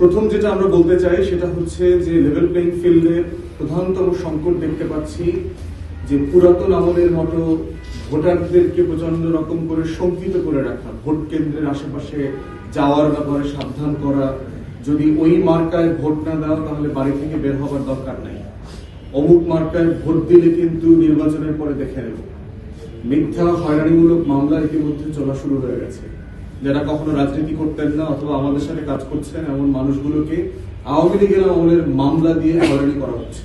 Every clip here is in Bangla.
প্রথম যেটা আমরা বলতে চাই, সেটা হচ্ছে যে লেভেল প্লেইং ফিল্ডের প্রধানতম সংকট দেখতে পাচ্ছি যে পুরাতন আমলের মতো ভোটারদেরকে প্রচণ্ড রকম করে শঙ্কিত করে রাখা, ভোট কেন্দ্রের আশেপাশে যাওয়ার ব্যাপারে সাবধান করা। যদি ওই মার্কায় ভোট না দাও, তাহলে বাড়ি থেকে বের হবার দরকার নাই। অমুক মার্কায় ভোট দিলে কিন্তু নির্বাচনের পরে দেখে নেব। মিথ্যা, হয়রানিমূলক মামলা ইতিমধ্যে চলা শুরু হয়ে গেছে। যারা কখনো রাজনীতি করতেন না অথবা আমাদের সাথে কাজ করছেন, এমন মানুষগুলোকে আওয়ামী লীগের আমলের মামলা দিয়ে হয়রানি করা হচ্ছে।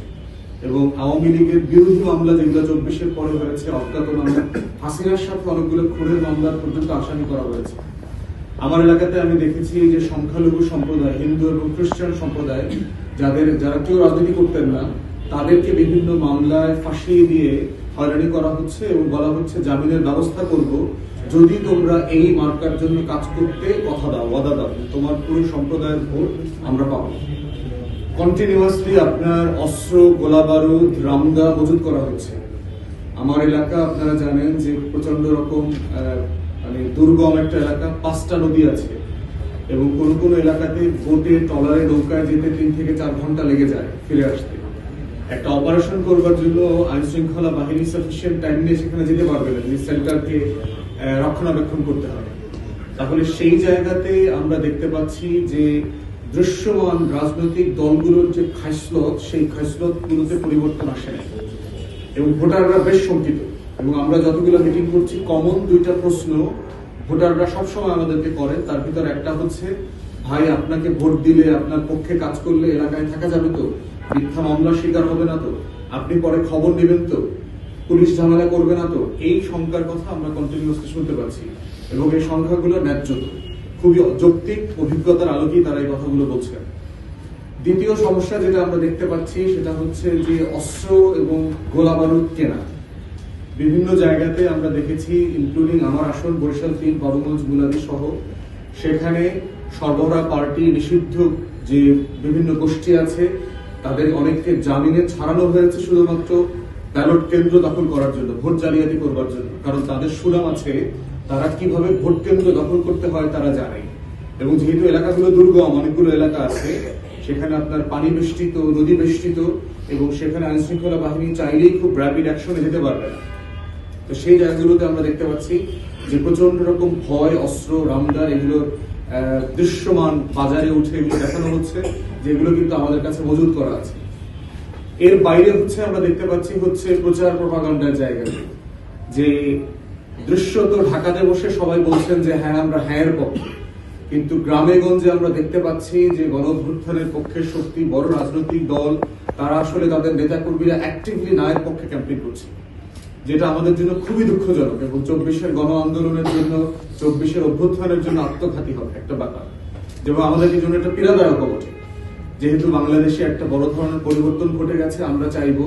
এবং আওয়ামী লীগের বিরোধী মামলা যেগুলো চব্বিশের পরে হয়েছে, অজ্ঞাত মামলা, হাসিনার সাথে অনেকগুলো খুনের মামলা পর্যন্ত আসামি করা হয়েছে। আমার এলাকাতে আমি দেখেছি যে সংখ্যালঘু সম্প্রদায়, হিন্দু এবং খ্রিস্টান সম্প্রদায়, যাদের, যারা কেউ রাজনীতি করতেন না, তাদেরকে বিভিন্ন মামলায় ফাঁসিয়ে দিয়ে হয়রানি করা হচ্ছে এবং বলা হচ্ছে, জামিনের ব্যবস্থা করব। যদি তোমরা এই মার্কার জন্য কাজ করতে কথা দাও, ওয়াদা দাও, তোমার পুরো সম্প্রদায়ের ভোট আমরা পাবো। কন্টিনিউয়াসলি আপনার অস্ত্র গোলা বারুদ রামদা মজুত করা হচ্ছে। আমার এলাকা, আপনারা জানেন যে প্রচণ্ড রকম মানে দুর্গম একটা এলাকা, পাঁচটা নদী আছে। এবং কোন কোন এলাকাতে বোটে টলারে নৌকায় যেতে তিন থেকে চার ঘণ্টা লেগে যায় ফিরে আসতে। একটা অপারেশন করবার জন্য আইন শৃঙ্খলা বাহিনী সাফিসিয়েন্ট টাইম নিয়ে সেখানে যেতে পারবে না। সেন্টারকে রক্ষণাবেক্ষণ করতে হবে। তাহলে সেই জায়গাতে আমরা দেখতে পাচ্ছি যে দৃশ্যমান রাজনৈতিক দলগুলোর যে খাইসলত সেই খাইসলত গুলোতে পরিবর্তন আসে না এবং ভোটাররা বেশ শঙ্কিত। এবং আমরা যতগুলো মিটিং করছি কমন দুইটা প্রশ্ন ভোটাররা সবসময় আমাদেরকে করে। তার ভিতর একটা হচ্ছে, ভাই, আপনাকে ভোট দিলে আপনার পক্ষে কাজ করলে এলাকায় থাকা যাবে তো? মিথ্যা মামলার শিকার হবে না তো? আপনি পরে খবর নেবেন তো? পুলিশ ঝামেলা করবে না তো? এই সংখ্যার কথা আমরা কন্টিনিউসলি শুনতে পাচ্ছি। এবং এই সংখ্যাগুলো ন্যায্য তো। খুবই যৌক্তিক অভিজ্ঞতার আলোকেই তারা এই কথাগুলো বলছেন দ্বিতীয় সমস্যা যেটা আমরা দেখতে পাচ্ছি, সেটা হচ্ছে যে অস্ত্র এবং গোলা বারুদ কেনা। বিভিন্ন জায়গাতে আমরা দেখেছি ইনক্লুডিং আমার আসন, বরিশাল তিন বাবুগঞ্জ গুলাবি সহ, সেখানে সরবরাহ পার্টি নিষিদ্ধ যে বিভিন্ন গোষ্ঠী আছে, তাদের অনেককে জামিনে ছাড়ানো হয়েছে শুধুমাত্র। ব্যালট কেন্দ্র দখল করার জন্য, ভোট জালিয়াতি করবার জন্য। কারণ তাদের সুনাম আছে, তারা কীভাবে ভোট কেন্দ্র দখল করতে হয় তারা জানে। এবং যেহেতু এলাকাগুলো দুর্গম, অনেকগুলো এলাকা আছে, সেখানে আপনার পানি বেষ্টিত, নদী বেষ্টিত, এবং সেখানে আইন শৃঙ্খলা বাহিনী চাইলেই খুব র্যাপিড অ্যাকশনে যেতে পারবে। তো সেই জায়গাগুলোতে আমরা দেখতে পাচ্ছি যে প্রচণ্ড রকম ভয়, অস্ত্র, রামদার এগুলোর দৃশ্যমান বাজারে উঠে এগুলো দেখানো হচ্ছে, যেগুলো কিন্তু আমাদের কাছে মজুদ করা আছে। এর বাইরে হচ্ছে আমরা দেখতে পাচ্ছি হচ্ছে প্রচার প্রপাগান্ডার জায়গা। যে দৃশ্যত ঢাকাতে বসে সবাই বলছেন যে হ্যাঁ আমরা হ্যাঁ এর পক্ষে। কিন্তু গ্রামে গঞ্জে আমরা দেখতে পাচ্ছি যে গণঅভ্যুত্থানের পক্ষের শক্তি বড় রাজনৈতিক দল, তারা আসলে তাদের নেতাকর্মীরা অ্যাক্টিভলি নায়ের পক্ষে ক্যাম্পেইন করছে। যেটা আমাদের জন্য খুবই দুঃখজনক এবং চব্বিশের গণ আন্দোলনের জন্য, চব্বিশের অভ্যুত্থানের জন্য আত্মঘাতী হবে একটা ব্যাপার। যেমন আমাদের জন্য একটা পীড়াদায়ক বটে যেহেতু বাংলাদেশে একটা বড় ধরনের পরিবর্তন ঘটে গেছে, আমরা চাইব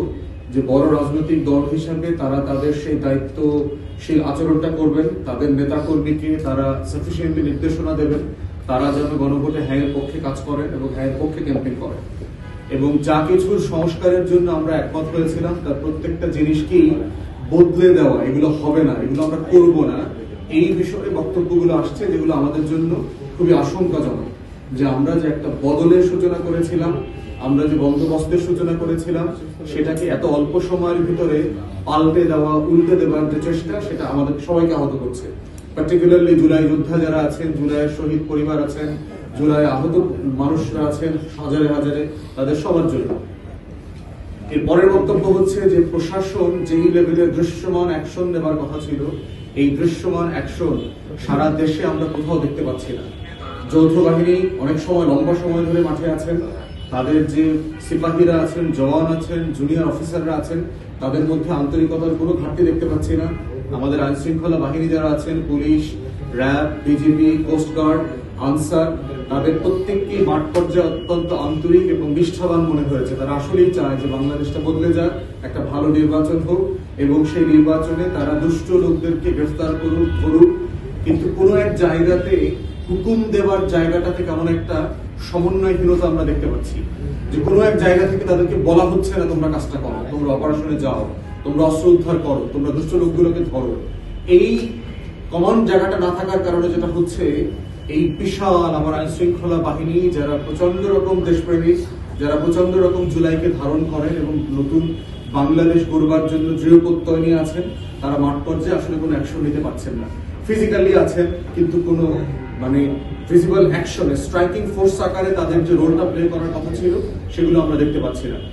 যে বড় রাজনৈতিক দল হিসাবে তারা তাদের সেই দায়িত্বশীল আচরণটা করবেন, তাদের নেতা কর্মীকে তারা সাফিসিয়েন্টলি নির্দেশনা দেবেন, তারা যেন গণভোটে হ্যাঁয়ের পক্ষে কাজ করেন এবং হ্যাঁয়ের পক্ষে ক্যাম্পেইন করেন। এবং যা কিছুর সংস্কারের জন্য আমরা একমত হয়েছিলাম, তার প্রত্যেকটা জিনিসকেই বদলে দেওয়া, এগুলো হবে না, এগুলো আমরা করব না। এই বিষয়ে বক্তব্যগুলো আসছে, যেগুলো আমাদের জন্য খুবই আশঙ্কাজনক। যে আমরা যে একটা বদলের সূচনা করেছিলাম, আমরা যে বন্দোবস্তের সূচনা করেছিলাম, সেটাকে এত অল্প সময়ের ভিতরে পাল্টে দেওয়া, উল্টে দেওয়ার যে চেষ্টা, সেটা আমাদের সবাইকে আহত করছে। পার্টিকুলারলি জুলাই যোদ্ধা যারা আছেন, জুলাইয়ের শহীদ পরিবার আছেন, জুলাই আহত মানুষরা আছেন, হাজারে হাজারে, তাদের সবার জন্য। এর পরের বক্তব্য হচ্ছে যে প্রশাসন যেই লেভেলের দৃশ্যমান অ্যাকশন নেবার কথা ছিল, এই দৃশ্যমান অ্যাকশন সারা দেশে আমরা কোথাও দেখতে পাচ্ছি না। যৌথ বাহিনী অনেক সময় লম্বা সময় ধরে মাঠে আছেন। তাদের যে সিপাহীরা আছেন, জওয়ান আছেন জুনিয়র অফিসাররা আছেন, তাদের মধ্যে আন্তরিকতার কোনো ঘাটতি দেখতে পাচ্ছি না। আমাদের আইন শৃঙ্খলা বাহিনী যারা আছেন, police, RAB BGB coast guard Ansar, তাদের প্রত্যেককেই মাঠ পর্যায়ে অত্যন্ত আন্তরিক এবং নিষ্ঠাবান মনে হয়েছে। তারা আসলেই চায় যে বাংলাদেশটা বদলে যাক, একটা ভালো নির্বাচন হোক এবং সেই নির্বাচনে তারা দুষ্ট লোকদেরকে গ্রেফতার করুক করুক কিন্তু কোনো এক জায়গাতে হুকুম দেওয়ার থেকে এমন একটা সমন্বয়হীনতা আমরা দেখতে পাচ্ছি যে কোনো এক জায়গা থেকে তাদেরকে বলা হচ্ছে না, তোমরা কাজটা করো, তোমরা অপারেশনে যাও, তোমরা অস্ত্র উদ্ধার করো, তোমরা দুষ্ট লোকগুলোকে ধরো। এই কমন জায়গাটা না থাকার কারণে যেটা হচ্ছে, এই বিশাল আমার আইন শৃঙ্খলা বাহিনী যারা প্রচণ্ড রকম দেশপ্রেমী, যারা প্রচণ্ড রকম জুলাইকে ধারণ করেন এবং নতুন বাংলাদেশ গড়বার জন্য দৃঢ় প্রত্যয় নিয়ে আছেন, তারা মাঠ পর্যায়ে আসলে কোনো অ্যাকশন নিতে পারছেন না। ফিজিক্যালি আছেন, কিন্তু কোনো মানে ফিজিক্যাল অ্যাকশনে স্ট্রাইকিং ফোর্স আকারে তাদের যে রোলটা প্লে করার কথা ছিল, সেগুলো আমরা দেখতে পাচ্ছি না।